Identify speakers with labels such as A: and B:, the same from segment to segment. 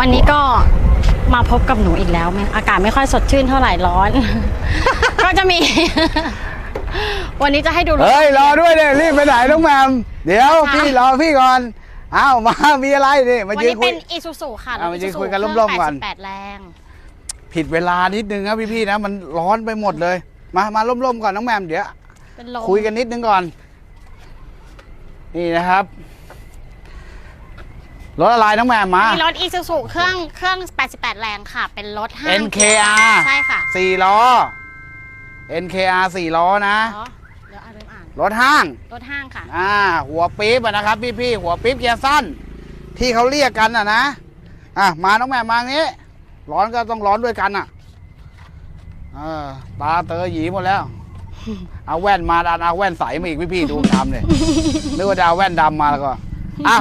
A: วันนี้ก็มาพบกับหนูอีกแล้วไหมอากาศไม่ค่อยสดชื่นเท่าไหร่ร้อน ก็จะมี วันนี้จะให้ดูรถ
B: เฮ้ยรอด้วยเนี่ยรีบไปไหนน้องแหมมเดี๋ยว
A: ค่ะ
B: พี่รอพี่ก่อนอ้าวมามีอะไรนี่มา
A: วัน
B: ยืน
A: นี้
B: คุ
A: เป็
B: ย
A: นอีซูซูค่ะ
B: อะมายืน
A: Isuzu
B: คุยกัน
A: เครื่อง
B: ร่มๆก่อน
A: 88แรง
B: ผิดเวลานิดนึงครับพี่ๆนะ มันร้อนไปหมดเลย มามาร่มๆก่อนน้องแหมมเดี๋ยว
A: เป็นลม
B: คุยกันนิดนึงก่อน นี่นะครับ รถอะไรน้องแหมมมา
A: มีรถอีซูซูเครื่องเครื่อง 88 แรงค่ะ เป็นรถห้าง
B: NKR
A: ใช่ค่ะ
B: สี่ล้อ NKR สี่ล้อนะ
A: อ๋อเดี๋ยวอ่านเริ่มอ่าน
B: รถห้าง
A: รถห้างค่ะ
B: อ่า หัวปี๊บอะนะครับพี่ๆหัวปี๊บเกียร์สั้น ที่เขาเรียกกันอะนะ อะ มาน้องแหม่มมางี้ ร้อนก็ต้องร้อนด้วยกันอะเออตาเตอหยีหมดแล้ว เอาแว่นมาดันเอาแว่นใสมาอีกพี่ๆดูทำเลยนึกว่าจะเอาแว่นดำมาแล้วก็อะ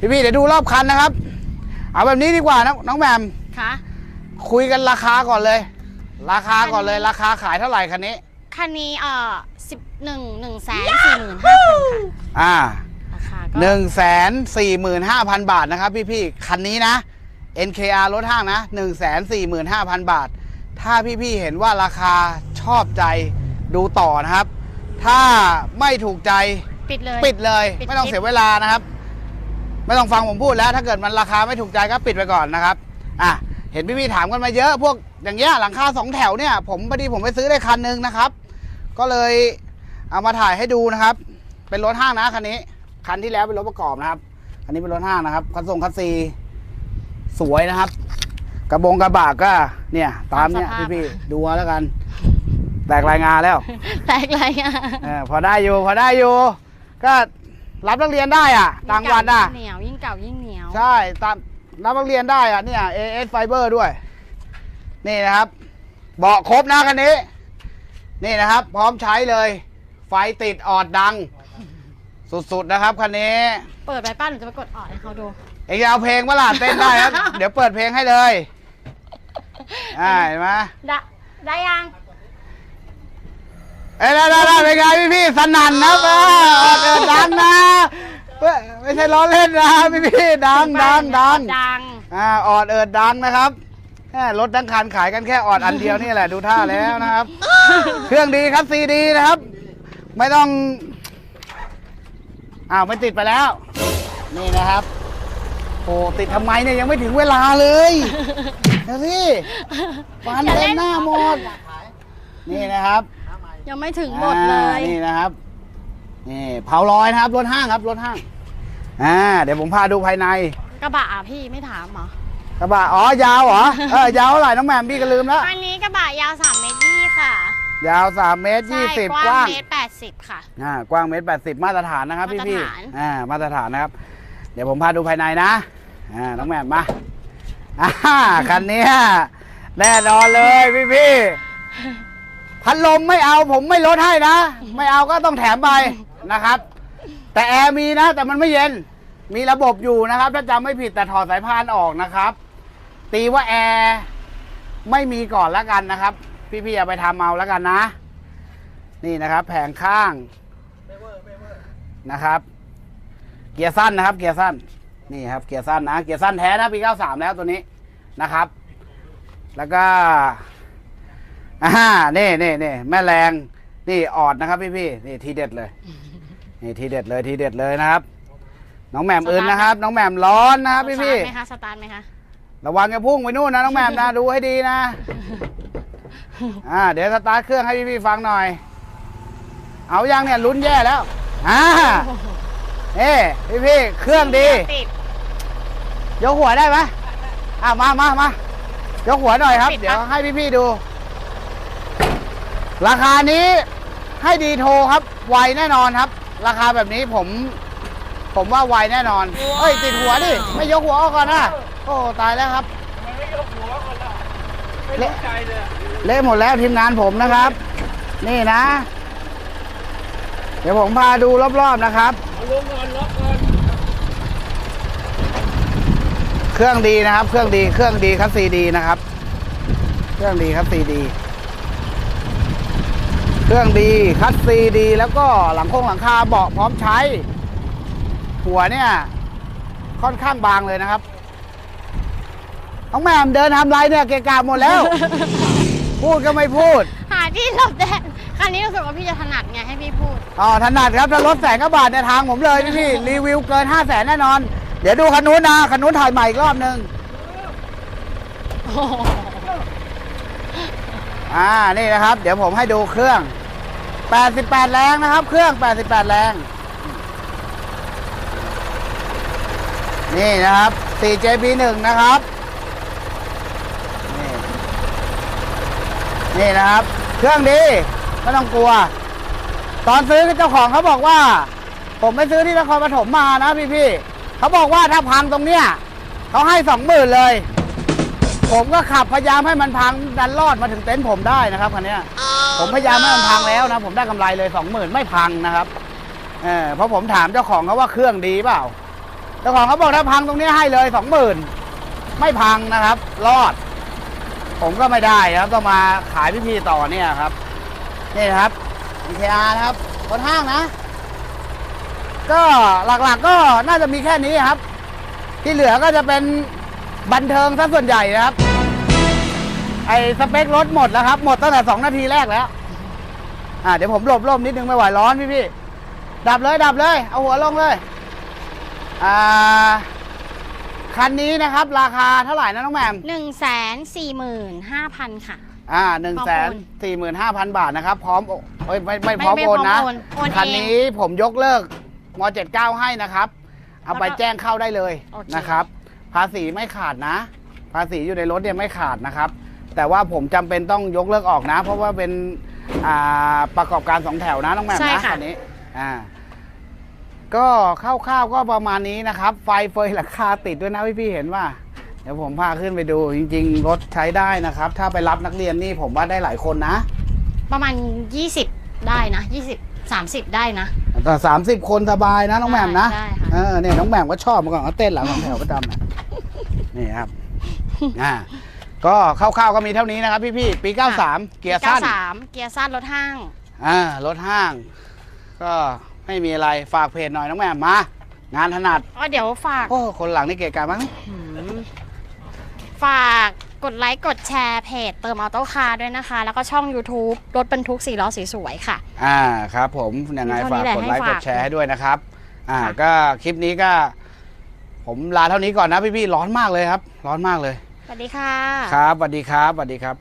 B: พี่ๆเดี๋ยวดูรอบคันนะครับ เอาแบบนี้ดีกว่านะน้องแหม่ม
A: ค่ะ
B: คุยกันราคาก่อนเลย ราคาก่อนเลย ราคาขายเท่าไหร่คันนี้
A: คันนี้เอ่อสิบหนึ่งหนึ่งแสนสี่หมื่นห้าพันค่ะ
B: อ่า
A: ราคาก็
B: หนึ่งแสนสี่หมื่นห้าพันบาทนะครับ พี่ๆคันนี้นะ NKR รถห้างนะหนึ่งแสนสี่หมื่นห้าพันบาท ถ้าพี่ๆเห็นว่าราคาชอบใจดูต่อนะครับ ถ้าไม่ถูกใจ
A: ปิดเลย
B: ปิดเลย
A: ปิด
B: ไม่ต้อง
A: คลิป
B: เสียเวลานะครับ ไม่ต้องฟังผมพูดแล้ว ถ้าเกิดมันราคาไม่ถูกใจก็ปิดไปก่อนนะครับอะเห็นพี่ๆถามกันมาเยอะ พวกอย่างเงี้ยหลังคาสองแถวเนี่ย ผมพอดีผมไปซื้อได้คันหนึงนะครับ ก็เลยเอามาถ่ายให้ดูนะครับ เป็นรถห้างนะคันนี้ คันที่แล้วเป็นรถประกอบนะครับอันนี้เป็นรถห้างนะครับคันส่งคันซีสวยนะครับ กระบงกระบะก็เนี่ย ตามเนี่ยพี่ๆดูเอาแล้วกัน แตกรายงานแล้ว
A: แตกอะไรอะ
B: เออพอได้อยู่พอได้อยู่ก็ รับนักเรียนได้อะต่างวันอะ
A: ยิ่งเก่ายิ่งเหนียวยิ่งเก่ายิ่งเหนียว
B: ใช่ตามรับนักเรียนได้อะเนี่ย AS Fiber ด้วย นี่นะครับ เบาะครบนะคันนี้ นี่นะครับ พร้อมใช้เลย ไฟติดออดดัง สุดๆนะครับคันนี้
A: เปิดไปป้าหนูจะไปกดออดให้เขาดู
B: เองจะเอาเพลงมาล่ะเต้นได้ครับ เดี๋ยวเปิดเพลงให้เลยอ่าเห็นไหม
A: ได้ได้ยัง
B: เอ้ยได้ได้ได้เป็นไงพี่พี่ๆสนั่นนะเออออดเออดังนะเว้ยไม่ใช่ล้อเล่นนะพี่พี่ๆดังดังดัง
A: ดัง
B: อ่าออดเอิดดังนะครับแค่รถทั้งคันขายกันแค่ออดอันเดียวนี่แหละดูท่าแล้วนะครับ เครื่องดีครับซีดีนะครับ ไม่ต้องอ้าวไม่ติดไปแล้ว นี่นะครับโอ้ติดทำไมเนี่ยยังไม่ถึงเวลาเลยเดี๋ยวสิฟัน
A: อย่าเล่
B: เต็ม
A: น
B: หน้าหมดนี่นะครับ
A: ยังไม่ถึงบทเล
B: อ่ายนี่นะครับ นี่เผาลอยนะครับ รถห้างครับ รถห้าง อ่า เดี๋ยวผมพาดูภายใน
A: กระบะอะพี่ไม่ถามเหรอ
B: กระบะ อ๋อ ยาวเหรอ เออ ยาวเท่าไหร่น้องแหม่มพี่ก็ลืมแล้ว
A: อันนี้กระบะยาว3เมตรยี่ค่ะ
B: ยาว3เมตร
A: ใช่
B: 20
A: ก
B: ก
A: ว้า
B: ว้างง
A: เมตร80ค่ะ
B: อ่ากว้างเมตร80มาตรฐานนะครับพี่
A: มาตร
B: พี่
A: ฐาน
B: อ่า มาตรฐานนะครับ เดี๋ยวผมพาดูภายในนะ อ่า น้องแหม่มมา อ่า คันเนี้ยแน่นอนเลยพี่พี่ พัดลมไม่เอาผมไม่ลดให้นะ ไม่เอาก็ต้องแถมไปนะครับ แต่แอร์มีนะ แต่มันไม่เย็น มีระบบอยู่นะครับ ถ้าจำไม่ผิดแต่ถอดสายพานออกนะครับ ตีว่าแอร์ไม่มีก่อนล้วกันนะครับ พี่ๆเอาไปทำเอาล้วกันนะ นี่นะครับ แผงข้างนะครับ เกียร์สั้นนะครับ เกียร์สั้นนี่ครับ เกียร์สั้นนะ เกียร์สั้นแท้นะปี93แล้วตัวนี้นะครับ แล้วก็ อ่านี่นี่นี่แม่แรงนี่ออดนะครับพี่ๆนี่ทีเด็ดเลยนี่ทีเด็ดเลยทีเด็ดเลยนะครับ น้องแหม่มอื่นนะครับ น้องแหม่มร้อนนะครับพี่พี่
A: สตาร์ทไหมคะสตาร์ทไหมคะ
B: ระวังจะพุ่งไปนู่นนะน้องแหม่มนะดูให้ดีนะอ่าเดี๋ยวสตาร์ทเครื่องให้พี่พี่ๆฟังหน่อย เอายังเนี่ยลุ้นแย่แล้วอ่าเอ้พี่พี่ๆเครื่องดี
A: ติด
B: ยกหัวได้ไหมอะมามามา ยกหัวหน่อยครับ
A: ปิดปะ
B: เดี๋ยวให้พี่ๆดู ราคานี้ให้ดีโทรครับ ไวแน่นอนครับ ราคาแบบนี้ผม ผมว่าไวแน่นอน เอ้ย ติดหัวดิ ไม่ยกหัวออกก่อนนะโอ้ตายแล้วครับเละเละหมดแล้วทีมงานผมนะครับ นี่นะ เดี๋ยวผมพาดูรอบๆนะครับเครื่องดีนะครับ เครื่องดี เครื่องดีคัสซีดีนะครับ เครื่องดีคัสซีดี เครื่องดี คัสซีดี แล้วก็หลังโค้งหลังคาเบาะพร้อมใช้ หัวเนี่ยค่อนข้างบางเลยนะครับน้องแหม่มเดินทำไรเนี่ยเกะกะหมดแล้ว พูดก็ไม่พูด
A: หาที่หลบแดดคันนี้รู้สึกว่าพี่จะถนัดไงให้พี่พูด
B: อ๋อถนัดครับถ้ารถแสนกว่าบาทในยทางผมเลยพี่พี่รีวิวเกินห้าแสนแน่นอน เดี๋ยวดูคันนู้นนะคันนู้นถ่ายใหม่อีกรอบนึง
A: โอ้โห
B: อ่านี่นะครับ เดี๋ยวผมให้ดูเครื่อง 88 แรงนะครับ เครื่อง 88 แรง นี่นะครับ 4JB1 นะครับ นี่นี่นะครับ เครื่องดีไม่ต้องกลัว ตอนซื้อเจ้าของเขาบอกว่า ผมไปซื้อที่นครปฐมมานะพี่พี่เขาบอกว่าถ้าพังตรงเนี้ยเขาให้สองหมื่นเลย ผมก็ขับพยายามให้มันพังดันรอดมาถึงเต็นท์ผมได้นะครับคันเนี้ยผมพยายามให้มันพังแล้วนะผมได้กำไรเลยสองหมื่นไม่พังนะครับเออเพราะผมถามเจ้าของเขาว่าเครื่องดีเปล่าเจ้าของเขาบอกถ้าพังตรงนี้ให้เลยสองหมื่นไม่พังนะครับ รอด ผมก็ไม่ได้ครับต้องมาขายพี่ๆต่อเนี่ยครับนี่นะครับ EKR นะครับบนห้างนะ ก็หลักๆก็น่าจะมีแค่นี้ครับ ที่เหลือก็จะเป็น บันเทิงซะส่วนใหญ่นะครับ ไอ้สเปครถหมดแล้วครับ หมดตั้งแต่สองนาทีแรกแล้ว อ่าเดี๋ยวผมหลบร่มนิดนึงไม่ไหวร้อนพี่พี่ๆดับเลยดับเลย เอาหัวลงเลย อ่า คันนี้นะครับ ราคาเท่าไหร่นะน้องแหม่ม
A: หนึ่งแสนสี่หมื่นห้าพันค่ะ
B: อ่าหนึ่ง
A: พร้อม
B: แสน
A: โอน
B: สี่หมื่นห้าพันบาทนะครับ พร้อมโอเอ้ยไม่ไม่พร้อม
A: ไม่
B: โอนนะ
A: พร้อมโอนโอนเอง
B: คันนี้ผมยกเลิกมเจ็ดเก้าให้นะครับ เอาไป
A: แล้วก็
B: แจ้งเข้าได้เลย
A: โอเค
B: นะครับ ภาษีไม่ขาดนะ ภาษีอยู่ในรถเนี่ยไม่ขาดนะครับ แต่ว่าผมจำเป็นต้องยกเลิกออกนะ เพราะว่าเป็นอ่าประกอบการสองแถวนะน้องแหม่ม
A: ใช่
B: นะ
A: ค่ะ
B: คันนี้อ่าก็คร่าวๆก็ประมาณนี้นะครับ ไฟเฟยหลังคาติดด้วยนะพี่ๆเห็นว่าเดี๋ยวผมพาขึ้นไปดูจริง ๆ รถใช้ได้นะครับ ถ้าไปรับนักเรียนนี่ผมว่าได้หลายคนนะ
A: ประมาณยี่สิบได้นะยี่ สิบสามสิบได้นะ
B: แต่สามสิบคนสบายนะน้องแหม่มนะ
A: ได้ค่ะ
B: เออเนี่ยน้องแหม่มก็ชอบมาก่อนเขาเต้นหลังของแถวประจำนะนี่ครับอ่าก็คร่าวๆก็มีเท่านี้นะครับ พี่ๆปี 93 เกียร์สั้น
A: สามเกียร์สั้นรถห้าง
B: อ่ารถห้าง ก็ไม่มีอะไรฝากเพจหน่อยน้องแหม่มมา งานถนัด
A: ก็เดี๋ยวฝาก
B: โอ้คนหลังนี่เกะกะมั้ง
A: หืมฝาก กดไลค์กดแชร์เพจเติมออโต้คาร์ด้วยนะคะ แล้วก็ช่อง YouTube รถบรรทุกสี่ล้อสวยๆค่ะ
B: อ่าครับผมยังไง
A: เท่า
B: ฝา
A: นี้
B: ก
A: แหละ
B: กดไลค์
A: ให้
B: ก
A: ฝาก
B: ดแชร์ให้ด้วยนะครับ อ่า
A: ค่ะ
B: ก็คลิปนี้ก็ ผมลาเท่านี้ก่อนนะพี่ๆร้อนมากเลยครับ ร้อนมากเลย
A: สวัสดีค่ะ
B: ครับสวัสดีครับสวัสดีครับ